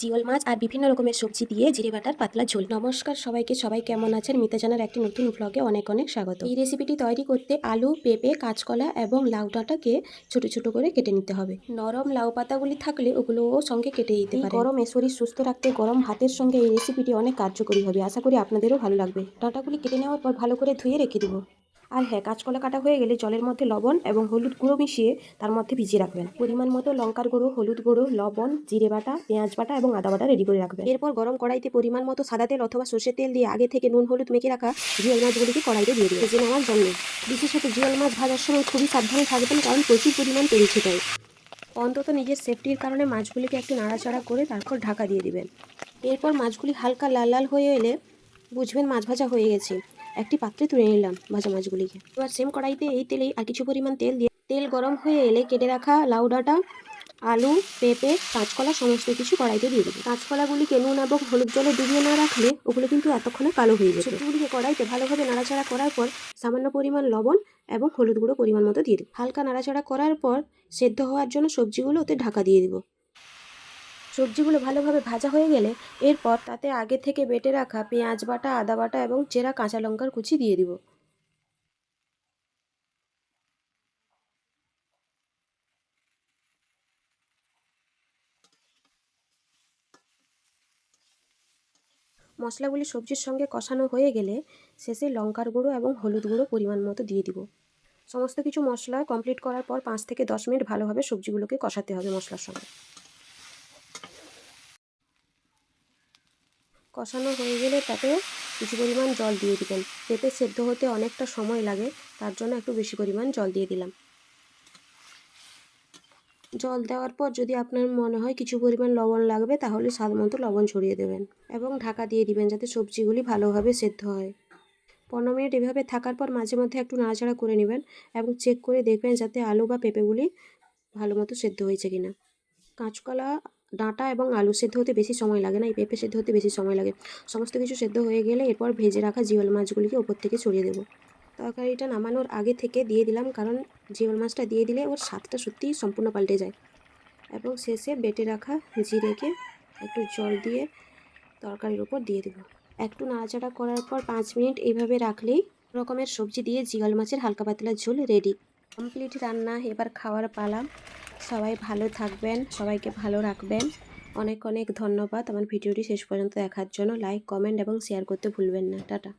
জিওল মাছ আর বিভিন্ন রকমের সবজি দিয়ে জিরে বাটার পাতলা ঝোল। নমস্কার সবাইকে সবাই কেমন আছেন? মিতা জানার একটি নতুন ব্লগে অনেক অনেক স্বাগত। এই রেসিপিটি তৈরি করতে আলু পেঁপে কাঁচকলা এবং লাউ ডাঁটাকে ছোট ছোট করে কেটে নিতে হবে। নরম লাউ পাতাগুলি থাকলে ওগুলোও সঙ্গে কেটে দিতে পারে গরমে শরীর সুস্থ রাখতে গরম ভাতের সঙ্গে এই রেসিপিটি অনেক কার্যকরী হবে। আশা করি আপনাদেরও ভালো লাগবে। ডাঁটাগুলি কেটে নেওয়ার পর ভালো করে ধুয়ে রেখে দেবো। আর হ্যাঁ কাঁচকলা কাটা হয়ে গেলে জলের মধ্যে লবণ এবং হলুদ গুঁড়ো মিশিয়ে তার মধ্যে ভিজিয়ে রাখবেন। পরিমাণ মতো লঙ্কার গুঁড়ো, হলুদ গুঁড়ো, লবণ, জিরে বাটা, পেঁয়াজ বাটা এবং আদা বাটা রেডি করে রাখবেন। এরপর গরম কড়াইতে পরিমাণ মতো সাদা তেল অথবা সর্ষের তেল দিয়ে আগে থেকে নুন, হলুদ মেখে রাখা জিওল মাছগুলিকে কড়াইতে দিয়ে দিন। ভেজে নেওয়ার জন্য বিশেষত জিওল মাছ ভাজার সময় খুবই সাবধানে থাকবেন কারণ প্রচুর পরিমাণ তেল ছিটায় অন্তত নিজের সেফটির কারণে মাছগুলিকে একটু নাড়াচাড়া করে তারপর ঢাকা দিয়ে দিবেন। এরপর মাছগুলি হালকা লাল লাল হয়ে এলে বুঝবেন মাছ ভাজা হয়ে গেছে। একটি পাত্রে তুলে নিলাম ভাজা মাছগুলিকে। এবার সেম কড়াইতে এই তেলেই আর কিছু পরিমাণ তেল দিয়ে তেল গরম হয়ে এলে কেটে রাখা লাউ ডাঁটা, আলু, পেঁপে, কাঁচকলা সমস্ত কিছু কড়াইতে দিয়ে দেবো। কাঁচকলাগুলিকে নুন এবং হলুদ জলে ডুবিয়ে না রাখলে ওগুলো কিন্তু এতক্ষণে কালো হয়ে যাবে সবজিগুলিকে কড়াইতে ভালোভাবে নাড়াচাড়া করার পর সামান্য পরিমাণ লবণ এবং হলুদ গুঁড়ো পরিমাণ মতো দিয়ে দেবো। হালকা নাড়াচাড়া করার পর সেদ্ধ হওয়ার জন্য সবজিগুলো ওতে ঢাকা দিয়ে দেবো। সবজিগুলো ভালোভাবে ভাজা হয়ে গেলে এরপর তাতে আগে থেকে বেটে রাখা পেঁয়াজ বাটা, আদা বাটা এবং চেরা কাঁচা লঙ্কার কুচি দিয়ে দিব। মশলাগুলি সবজির সঙ্গে কষানো হয়ে গেলে শেষে লঙ্কার গুঁড়ো এবং হলুদ গুঁড়ো পরিমাণ মতো দিয়ে দিব। সমস্ত কিছু মশলা কমপ্লিট করার পর পাঁচ থেকে দশ মিনিট ভালোভাবে সবজিগুলোকে কষাতে হবে মশলার সঙ্গে। কষানো হয়ে গেলে তাতে কিছু পরিমাণ জল দিয়ে দিবেন। পেঁপে সেদ্ধ হতে অনেকটা সময় লাগে, তার জন্য একটু বেশি পরিমাণ জল দিয়ে দিলাম। জল দেওয়ার পর যদি আপনার মনে হয় কিছু পরিমাণ লবণ লাগবে, তাহলে স্বাদ মতো লবণ ছড়িয়ে দেবেন এবং ঢাকা দিয়ে দিবেন যাতে সবজিগুলি ভালোভাবে সেদ্ধ হয়। পনেরো মিনিট এভাবে থাকার পর মাঝে মধ্যে একটু নাড়াচাড়া করে নেবেন এবং চেক করে দেখবেন যাতে আলু বা পেঁপেগুলি ভালো মতো সেদ্ধ হয়েছে কিনা। কাঁচকলা ডাঁটা এবং আলু সেদ্ধ হতে বেশি সময় লাগে না। এই পেঁপে সেদ্ধ হতে বেশি সময় লাগে। সমস্ত কিছু সেদ্ধ হয়ে গেলে এরপর ভেজে রাখা জিওল মাছগুলিকে ওপর থেকে ছড়িয়ে দেবো। তরকারিটা নামানোর আগে থেকে দিয়ে দিলাম, কারণ জিওল মাছটা দিয়ে দিলে ওর স্বাদটা সত্যিই সম্পূর্ণ পাল্টে যায়। এবং শেষে বেটে রাখা জিরেকে একটু জল দিয়ে তরকারির ওপর দিয়ে দেবো। একটু নাড়াচাড়া করার পর পাঁচ মিনিট এইভাবে রাখলেই রকমের সবজি দিয়ে জিওল মাছের হালকা পাতলা ঝোল রেডি। কমপ্লিট রান্না, এবার খাওয়ার পালা। সবাই ভালো থাকবেন, সবাইকে ভালো রাখবেন। অনেক অনেক ধন্যবাদ। আমার ভিডিওটি শেষ পর্যন্ত দেখার জন্য। লাইক কমেন্ট এবং শেয়ার করতে ভুলবেন না। টাটা।